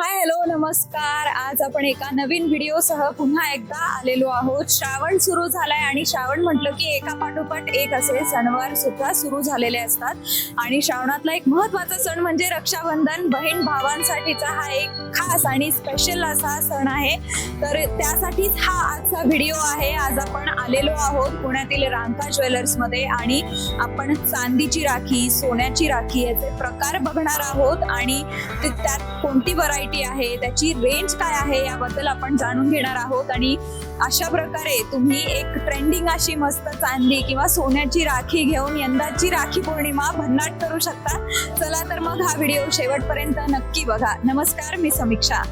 Hi hello नमस्कार. आज आपण एका नवीन व्हिडिओसह पुन्हा एकदा आलेलो आहोत. श्रावण सुरू झालाय आणि श्रावण म्हटलं की एका पाठोपाठ एक असे सणवार सुद्धा सुरू झालेले असतात. आणि श्रावणातला एक महत्त्वाचा सण म्हणजे रक्षाबंधन. बहीण भावांसाठीचा हा एक खास आणि स्पेशल असा सण आहे. तर त्यासाठीच हा आजचा व्हिडिओ आहे. आज आपण आलेलो आहोत पुण्यातील रांका ज्वेलर्समध्ये आणि आपण चांदीची राखी सोन्याची राखी याचे प्रकार बघणार आहोत. आणि त्या कोणती व्हरायटी आहे त्याची रेंज काय आहे याबद्दल आपण जाणून घेणार आहोत. आणि अशा प्रकारे तुम्ही एक ट्रेंडिंग अशी मस्त चांदी किंवा सोन्याची राखी घेऊन यंदाची राखी पौर्णिमा भन्नाट करू शकता. चला तर मग हा व्हिडिओ शेवटपर्यंत नक्की बघा. नमस्कार मी समीक्षा.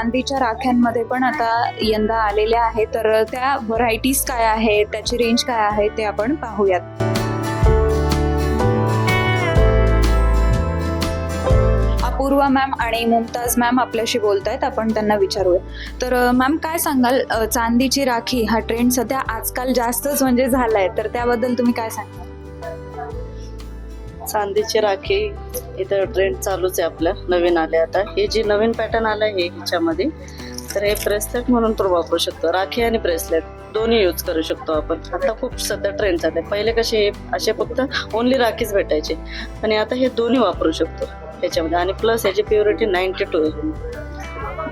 चांदीच्या राख्यांमध्ये पण आता यंदा आलेल्या आहेत. तर त्या व्हरायटीज काय आहेत? त्याची रेंज काय आहे? ते आपण पाहूयात. अपूर्वा मॅम आणि मुमताज मॅम आपल्याशी बोलत आहेत आपण त्यांना विचारूया तर मॅम काय सांगाल? चांदीची राखी हा ट्रेंड सध्या आजकाल जास्तच म्हणजे झालाय. तर त्याबद्दल तुम्ही काय सांगाल? चांदीची राखी इथं ट्रेंड चालूच आहे आपल्या नवीन आले आता. हे जी नवीन पॅटर्न आलं आहे ह्याच्यामध्ये तर हे ब्रेसलेट म्हणून तो वापरू शकतो. राखी आणि ब्रेसलेट दोन्ही यूज करू शकतो आपण. आता खूप सध्या ट्रेंड चालले पहिले कसे हे असे फक्त ओनली राखीच भेटायचे. आणि आता हे दोन्ही वापरू शकतो ह्याच्यामध्ये. आणि प्लस याची प्युरिटी नाईन्टी टू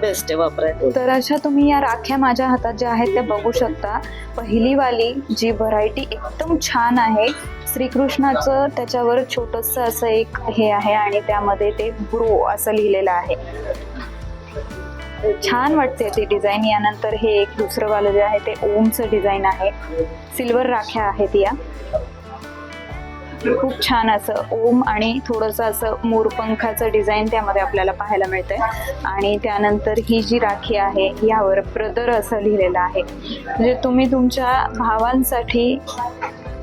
बेस्ट आहे वापरायला. तर अशा तुम्ही या राख्या माझ्या हातात ज्या आहेत त्या बघू शकता. पहिलीवाली जी व्हरायटी एकदम छान आहे श्रीकृष्णाचं त्याच्यावर छोटस असं एक हे आहे आणि त्यामध्ये ते ब्रो असं लिहिलेलं आहे. छान वाटते ती डिझाईन. यानंतर हे एक दुसरं वालं जे आहे ते ओमचं डिझाईन आहे. सिल्वर राख्या आहेत या. खूप छान असं ओम आणि थोडंसं असं मोरपंखाचं डिझाईन त्यामध्ये आपल्याला पाहायला मिळतंय. आणि त्यानंतर ही जी राखी आहे यावर ब्रदर असं लिहिलेलं आहे. म्हणजे तुम्ही तुमच्या भावांसाठी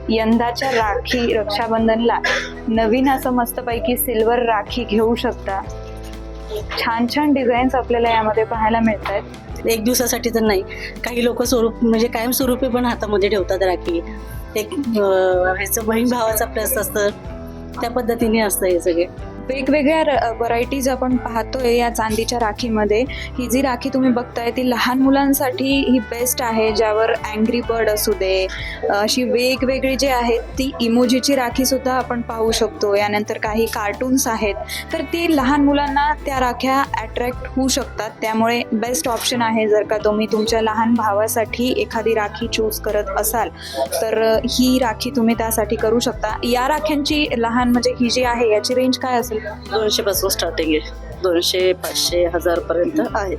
यंदाच्या राखी रक्षाबंधनला नवीन असं मस्तपैकी सिल्वर राखी घेऊ शकता. छान छान डिझाईन्स आपल्याला यामध्ये पाहायला मिळत आहेत एक दिवसासाठी तर नाही. काही लोक स्वरूप म्हणजे कायम स्वरूपी पण हातामध्ये ठेवतात राखी. एक ह्याचं बहीण भावाचा प्लस असतं. त्या पद्धतीने असतं हे सगळे. वेगवेगळ्या व्हरायटीज आपण पाहतोय या चांदीच्या राखीमध्ये. ही जी राखी तुम्ही बघताय ती लहान मुलांसाठी ही बेस्ट आहे ज्यावर अँग्री बर्ड असू दे अशी वेगवेगळी जी आहेत ती इमोजीची राखी सुद्धा आपण पाहू शकतो. यानंतर काही कार्टून्स आहेत. तर ती लहान मुलांना त्या राख्या अट्रॅक्ट होऊ शकतात. त्यामुळे बेस्ट ऑप्शन आहे जर का तुम्ही तुमच्या लहान भावासाठी एखादी राखी चूज करत असाल तर ही राखी तुम्ही त्यासाठी करू शकता. या राख्यांची लहान म्हणजे ही जी आहे याची रेंज काय असेल दोनशे पासून स्टार्टिंग आहे. दोनशे पाचशे हजार पर्यंत आहे.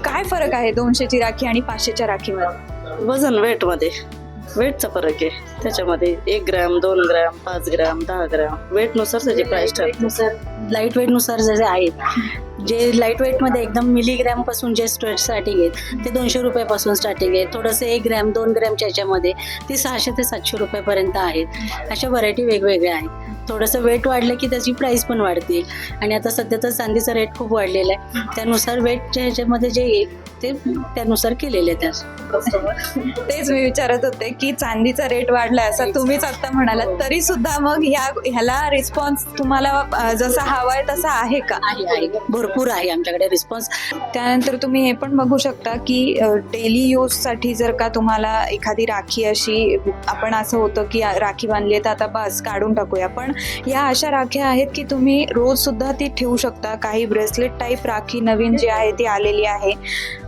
काय फरक आहे दोनशेची राखी आणि पाचशेच्या राखीमध्ये वजन वेटमध्ये. वेटचा फरक आहे. त्याच्यामध्ये एक ग्रॅम दोन ग्रॅम पाच ग्रॅम दहा ग्रॅम. वेटनुसार त्याची प्राइस ठरते. नुसार. लाइट वेटनुसार जे आहेत जे लाइट वेटमध्ये एकदम मिलीग्रॅमपासून जे स्टार्टिंग आहेत ते दोनशे रुपयापासून स्टार्टिंग आहे. थोडंसं एक ग्रॅम दोन ग्रॅमच्या याच्यामध्ये ते सहाशे ते सातशे रुपयापर्यंत आहेत. अशा व्हरायटी वेगवेगळ्या आहेत. थोडंसं वेट वाढलं की त्याची प्राईस पण वाढते. आणि आता सध्या तर चांदीचा रेट खूप वाढलेला आहे. त्यानुसार वेटच्या ह्याच्यामध्ये जे ते त्यानुसार केलेले आहेत तेच मी विचारत होते की चांदीचा रेट वाढलाय असं तुम्हीच आता म्हणालात तरी सुद्धा मग ह्या ह्याला रिस्पॉन्स तुम्हाला जसा हवाय तसा आहे का? आहे भरपूर आहे आमच्याकडे रिस्पॉन्स त्यानंतर तुम्ही हे पण बघू शकता की डेली यूजसाठी जर का तुम्हाला एखादी राखी अशी आपण असं होतं की राखी बांधली आहे तर आता बस काढून टाकूया. पण या अशा राख्या आहेत की तुम्ही रोज सुद्धा ती ठेवू शकता. काही ब्रेसलेट टाईप राखी नवीन जी आहे ती आलेली आहे.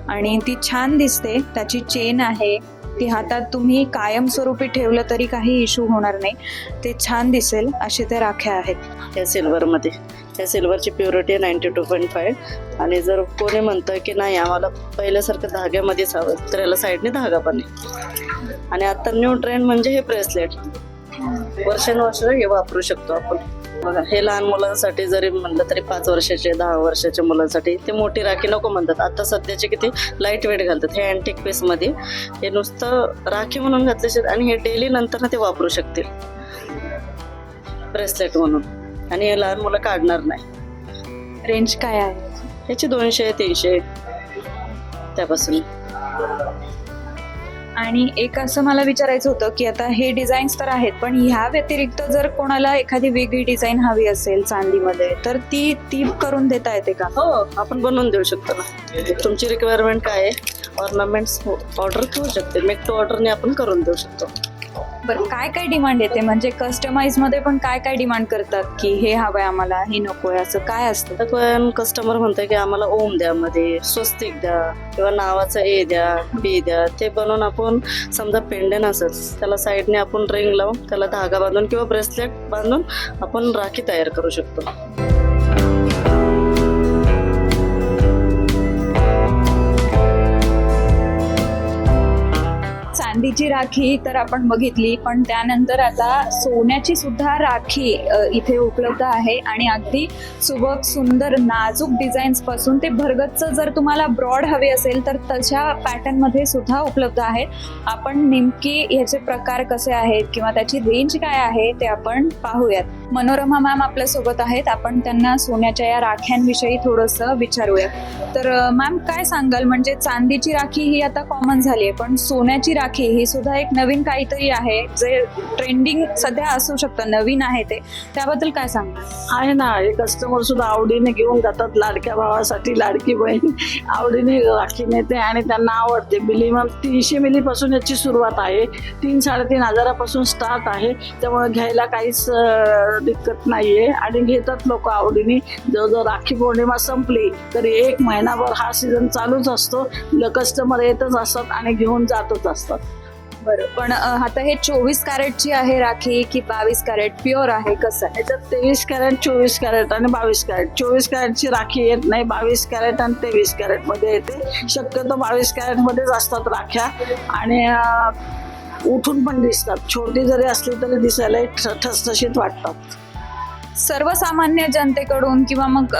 आणि ती छान दिसते. त्याची चेन आहे. ती हातात तुम्ही कायमस्वरूपी ठेवलं तरी काही इश्यू होणार नाही. ते छान दिसेल. असे त्या राख्या आहेत. त्या सिल्वरमध्ये त्या सिल्वरची purity ninety two point five आणि जर कोणी म्हणतं की नाही आम्हाला पहिल्यासारखं धाग्यामध्येच हवं तर याला साईडने धागा पण आहे. आणि आता न्यू ट्रेंड म्हणजे हे ब्रेसलेट वर्षानुवर्ष हे वापरू शकतो आपण. बघा हे लहान मुलांसाठी जरी म्हणलं तरी पाच वर्षाचे दहा वर्षाच्या मुलांसाठी ते मोठी राखी नको म्हणतात. आता सध्याचे किती लाइट वेट घालतात. हे अँटिक पीसमध्ये. हे नुसतं राखी म्हणून घातले आणि हे डेली नंतर ते वापरू शकतील. ब्रेसलेट म्हणून. आणि हे लहान मुलं काढणार नाही. रेंज काय आहे? ह्याची दोनशे तीनशे. त्यापासून. आणि एक असं मला विचारायचं होतं की आता हे डिझाईन्स तर आहेत पण ह्या व्यतिरिक्त जर कोणाला एखादी वेगळी डिझाईन हवी असेल चांदीमध्ये तर ती ती करून देता येते का? हो आपण बनवून देऊ शकतो ना. तुमची रिक्वायरमेंट काय आहे? ऑर्नामेंट्स ऑर्डर करू शकते. मेक टू ऑर्डरने आपण करून देऊ शकतो. बरं काय काय डिमांड येते? म्हणजे कस्टमाइजमध्ये पण काय काय डिमांड करतात की हे हवंय आम्हाला हे नकोय असं काय असतं? पण कस्टमर म्हणतंय की आम्हाला ओम द्या मध्ये स्वस्तिक द्या किंवा नावाचं ए द्या बी द्या ते बनवून आपण समजा पेंडेन असंच त्याला साईडने आपण रिंग लावून त्याला धागा बांधून किंवा ब्रेसलेट बांधून आपण राखी तयार करू शकतो. चांदीची राखी तर आपण बघितली पण त्यानंतर आता सोन्याची सुद्धा राखी इथे उपलब्ध आहे आणि अगदी सुबक सुंदर नाजूक डिझाईन्सपासून ते भरगतच जर तुम्हाला ब्रॉड हवे असेल तर तशा पॅटर्नमध्ये सुद्धा उपलब्ध आहेत. आपण नेमकी याचे प्रकार कसे आहेत किंवा त्याची रेंज काय आहे ते आपण पाहूयात. मनोरमा मॅम आपल्यासोबत आहेत. आपण त्यांना सोन्याच्या या राख्यांविषयी थोडस विचारूया. तर मॅम काय सांगाल? म्हणजे चांदीची राखी ही आता कॉमन झाली आहे पण सोन्याची राखी ही सुद्धा एक नवीन काहीतरी आहे जे ट्रेंडिंग सध्या असू शकतं नवीन आहे ते. त्याबद्दल काय सांग आहे ना हे कस्टमर सुद्धा आवडीने घेऊन जातात लाडक्या भावासाठी लाडकी बहीण आवडीने राखी नेते आणि त्यांना आवडते. मिनिमम तीनशे मिलीपासून याची सुरुवात आहे. तीन साडेतीन हजारापासून स्टार्ट आहे. त्यामुळे घ्यायला काहीच दिक्कत नाही आहे आणि घेतात लोक आवडीने. जवळजवळ राखी पौर्णिमा संपली तरी एक महिनाभर हा सीझन चालूच असतो. कस्टमर येतच असतात आणि घेऊन जातच असतात. बरं. पण आता हे चोवीस कॅरेटची आहे राखी की बावीस कॅरेट प्युअर आहे कसं आहे? याच्यात तेवीस कॅरेट चोवीस कॅरेट आणि बावीस कॅरेट. चोवीस कॅरेटची राखी येत नाही बावीस कॅरेट आणि तेवीस कॅरेटमध्ये येते. शक्यतो बावीस कॅरेट मध्येच असतात राख्या. आणि अं, उठून पण दिसतात. छोटी जरी असली तरी दिसायला ठ- ठसठशीत वाटतात. सर्वसामान्य जनतेकडून किंवा मग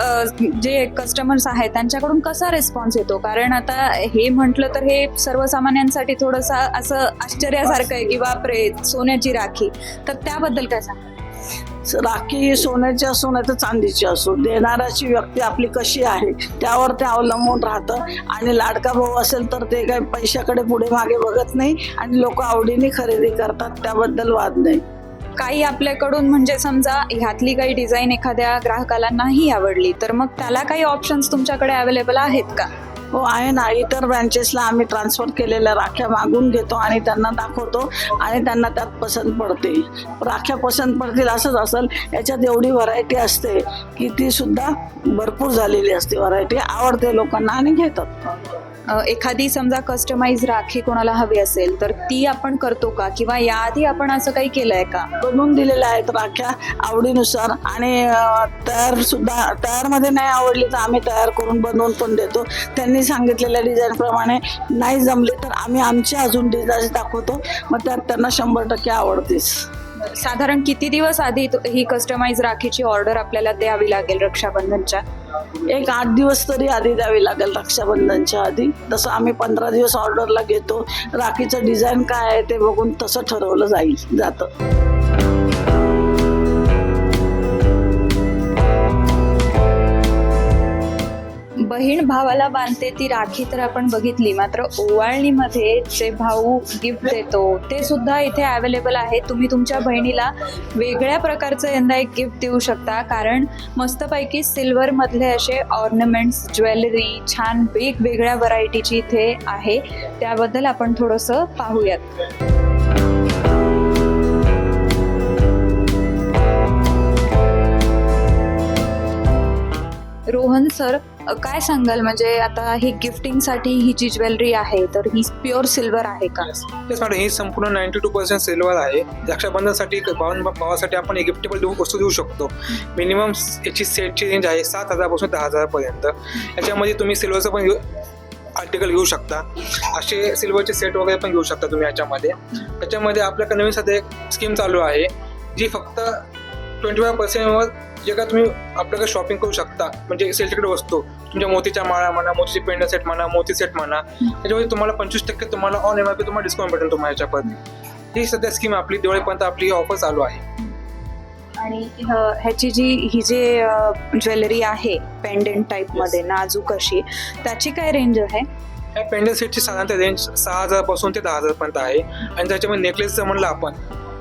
जे कस्टमर्स आहेत त्यांच्याकडून कसा रिस्पॉन्स येतो? कारण आता हे म्हटलं तर हे सर्वसामान्यांसाठी थोडंसं असं आश्चर्यासारखं आहे की बापरे सोन्याची राखी. तर त्याबद्दल काय सांगा राखी ही सोन्याची असो नाही तर चांदीची असो. देणाऱ्याची व्यक्ती आपली कशी आहे त्यावर ते अवलंबून राहतं. आणि लाडका भाऊ असेल तर ते काही पैशाकडे पुढे मागे बघत नाही आणि लोक आवडीने खरेदी करतात त्याबद्दल वाद नाही. काही आपल्याकडून म्हणजे समजा ह्यातली काही डिझाईन एखाद्या ग्राहकाला नाही आवडली तर मग त्याला काही ऑप्शन्स तुमच्याकडे अवेलेबल आहेत का? हो आहे ना. इतर ब्रँचेसला आम्ही ट्रान्सफर केलेल्या राख्या मागून घेतो आणि त्यांना दाखवतो आणि त्यांना त्यात पसंत पडते राख्या पसंत पडतील असंच असेल याच्यात एवढी व्हरायटी असते की ती सुद्धा भरपूर झालेली असते. व्हरायटी आवडते लोकांना आणि घेतात. एखादी समजा कस्टमाइज राखी कोणाला हवी असेल तर ती आपण करतो का? किंवा याआधी आपण असं काही केलंय का? बनवून दिलेल्या आहेत राख्या आवडीनुसार आणि तयार सुद्धा तयारमध्ये नाही आवडली तर आम्ही तयार करून बनवून पण देतो. त्यांनी सांगितलेल्या डिझाईन प्रमाणे नाही जमली तर आम्ही आमची अजून डिझाईन दाखवतो. मग त्यात त्यांना शंभर टक्के आवडतेच. साधारण किती दिवस आधी ही कस्टमाइज राखीची ऑर्डर आपल्याला द्यावी लागेल रक्षाबंधनच्या? एक आठ दिवस तरी आधी द्यावी लागेल रक्षाबंधनच्या आधी. तसं आम्ही पंधरा दिवस ऑर्डरला घेतो. राखीचं डिझाईन काय आहे ते बघून तसं ठरवलं जाईल जातं. बहीण भावाला बांधते ती राखी तर आपण बघितली. मात्र ओवाळणीमध्ये जे भाऊ गिफ्ट देतो ते सुद्धा इथे अवेलेबल आहे. तुम्ही तुमच्या बहिणीला वेगळ्या प्रकारचं यंदा एक गिफ्ट देऊ शकता. कारण मस्तपैकी सिल्वरमधले असे ऑर्नमेंट्स ज्वेलरी छान वेगवेगळ्या व्हरायटीची इथे आहे. त्याबद्दल आपण थोडंसं पाहूयात. रोहन सर काय सांगाल? म्हणजे आता ही गिफ्टिंगसाठी ही जी ज्वेलरी आहे तर ही प्युअर सिल्वर आहे का? तेच ही संपूर्ण नाईन्टी टू पर्सेंट सिल्वर आहे. रक्षाबंधनसाठी भावन भावासाठी आपण एक गिफ्टेबल देऊ वस्तू देऊ शकतो. मिनिमम याची सेटची रेंज आहे सात हजारपासून दहा हजारपर्यंत. याच्यामध्ये तुम्ही सिल्वरचं पण आर्टिकल घेऊ शकता. असे सिल्वरचे सेट वगैरे पण घेऊ शकता तुम्ही याच्यामध्ये. त्याच्यामध्ये आपल्याकडे नवीन सध्या एक स्कीम चालू आहे जी फक्त ट्वेंटी फाय पर्सेंटवर जे का तुम्ही आपल्याकडे शॉपिंग करू शकता. म्हणजे सेलच्याकडे वस्तू. तुमच्या मोतीच्या माळा म्हणा मोतीचे पेंडा सेट म्हणा मोती सेट म्हणा. त्याच्यामध्ये तुम्हाला पंचवीस टक्के तुम्हाला ऑन एम आय पी तुम्हाला डिस्काउंट भेटेल तुम्हाला याच्यापर्यंत ही सध्या स्कीम आपली. दिवाळीपर्यंत आपली ऑफर चालू आहे. आणि ह्याची जी ही जे ज्वेलरी आहे पेंडेंट टाईपमध्ये नाजूक अशी त्याची काय रेंज आहे? या पेंडल सेटची साधारणतः रेंज सहा हजारपासून ते दहा हजारपर्यंत आहे. आणि त्याच्यामध्ये नेकलेस जर म्हणलं आपण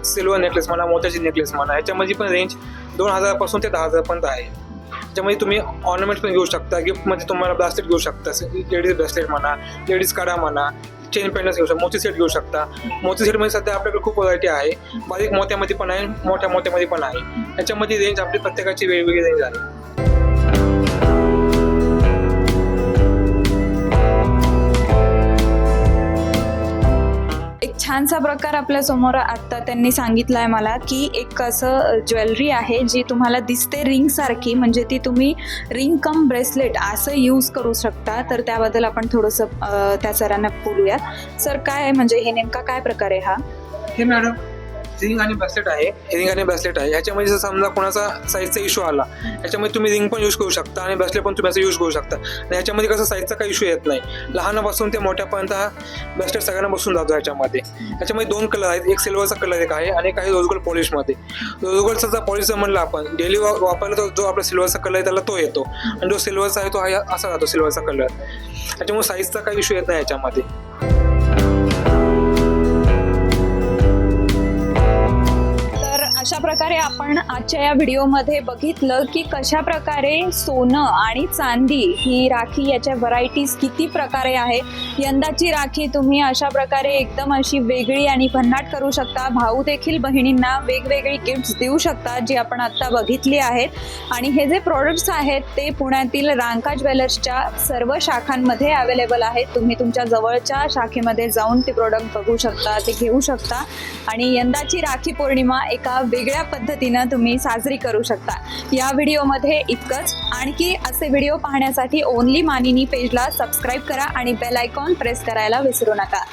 सिल्वर नेकलेस म्हणा मोत्याची नेकलेस म्हणा याच्यामध्ये पण रेंज दोन हजारपासून ते दहा हजारपर्यंत आहे. त्याच्यामध्ये तुम्ही ऑर्नामेंट पण घेऊ शकता गिफ्टमध्ये तुम्हाला ब्लास्टेट घेऊ शकता लेडीज ब्लास्टेट म्हणा लेडीज काढा म्हणा चेन पेंडल्स घेऊ शकता मोती सेट घेऊ शकता. मोती सेटमध्ये सध्या आपल्याकडे खूप व्हरायटी आहे. बारीक मोत्यामध्ये पण आहे मोठ्या मोत्यामध्ये पण आहे. याच्यामध्ये रेंज आपली प्रत्येकाची वेगवेगळी रेंज आहे. छानसा प्रकार आपल्यासमोर आत्ता त्यांनी आहे मला की एक असं ज्वेलरी आहे जी तुम्हाला दिसते रिंग सारखी म्हणजे ती तुम्ही रिंग कम ब्रेसलेट असं यूज करू शकता. तर त्याबद्दल आपण थोडंसं त्या सरांना बोलूयात. सर काय म्हणजे हे नेमका काय प्रकार आहे हा? हे मॅडम रिंग आणि ब्रेसलेट आहे. रिंग आणि ब्रेसलेट आहे. ह्याच्यामध्ये जर समजा कोणाचा साईजचा इश्यू आला ह्याच्यामध्ये तुम्ही रिंग पण यूज करू शकता आणि ब्रेसलेट पण तुम्ही असं यूज करू शकता. आणि ह्याच्यामध्ये कसं साईजचा काही इशू येत नाही. लहानापासून ते मोठ्यापर्यंत हा ब्रेसलेट सगळ्यांना बसून जातो ह्याच्यामध्ये. ह्याच्यामध्ये दोन कलर आहेत. एक सिल्वरचा कलर एक आहे आणि काही रोज पॉलिशमध्ये रोजगोल्डचा जर पॉलिश जर म्हणलं आपण डेली वापरला तर जो आपला सिल्वरचा कलर आहे त्याला तो येतो. आणि जो सिल्वरचा आहे तो हा असा राहतो सिल्वरचा कलर त्याच्यामुळे साईजचा काही इशू येत नाही याच्यामध्ये अशा प्रकारे आपण आजच्या या व्हिडिओमध्ये बघितलं की कशा प्रकारे सोनं आणि चांदी ही राखी याच्या व्हरायटीज किती प्रकारे आहे? यंदाची राखी तुम्ही अशा प्रकारे एकदम अशी वेगळी आणि भन्नाट करू शकता. भाऊ देखील बहिणींना वेगवेगळी गिफ्ट्स देऊ शकता जी आपण आत्ता बघितली आहेत. आणि हे जे प्रोडक्ट्स आहेत ते पुण्यातील रांका ज्वेलर्सच्या सर्व शाखांमध्ये अवेलेबल आहेत. तुम्ही तुमच्या जवळच्या शाखेमध्ये जाऊन ते प्रोडक्ट बघू शकता ते घेऊ शकता. आणि यंदाची राखी पौर्णिमा एका वेगळ्या पद्धतीनं तुम्ही साजरी करू शकता. या व्हिडिओमध्ये इतकंच. आणखी असे व्हिडिओ पाहण्यासाठी ओनली मानिनी पेजला सबस्क्राईब करा आणि बेल आयकॉन प्रेस करायला विसरू नका.